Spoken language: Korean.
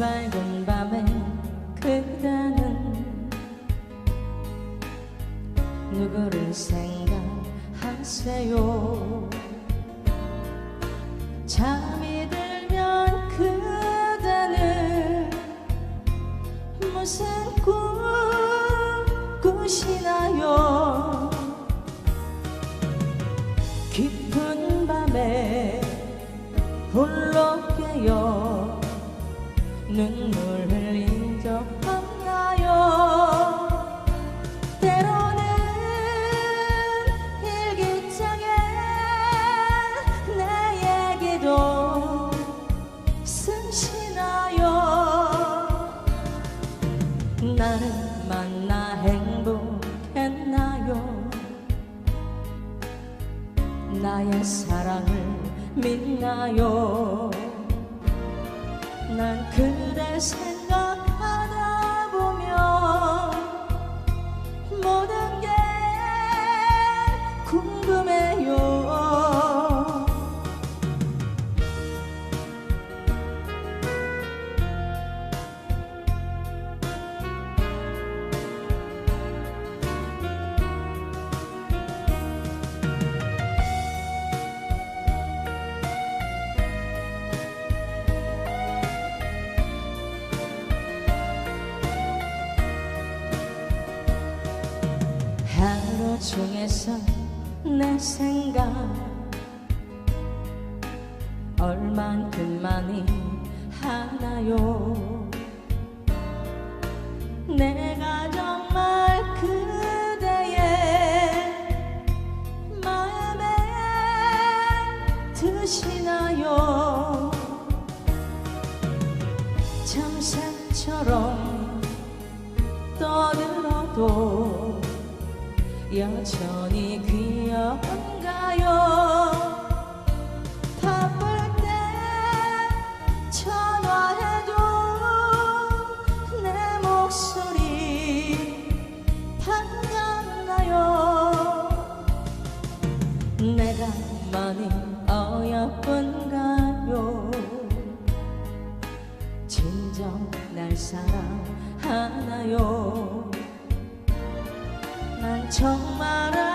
밝은 밤에 그대는 누구를 생각하세요? 잠이 들면 그대는 무슨 꿈 꾸시나요? 깊은 밤에 홀로 깨요 눈물 흘린 적 없나요? 때로는 일기장에 내 얘기도 쓰시나요? 나를 만나 행복했나요? 나의 사랑을 믿나요 난 그대 생 중에서 내 생각 얼만큼만이 하나요? 내가 정말 그대의 마음에 드시나요? 참새처럼 떠들어도 여전히 귀여운가요? 바쁠 때 전화해도 내 목소리 반갑나요? 내가 많이 어여쁜가요? 진정 날 사랑하나요 난 정말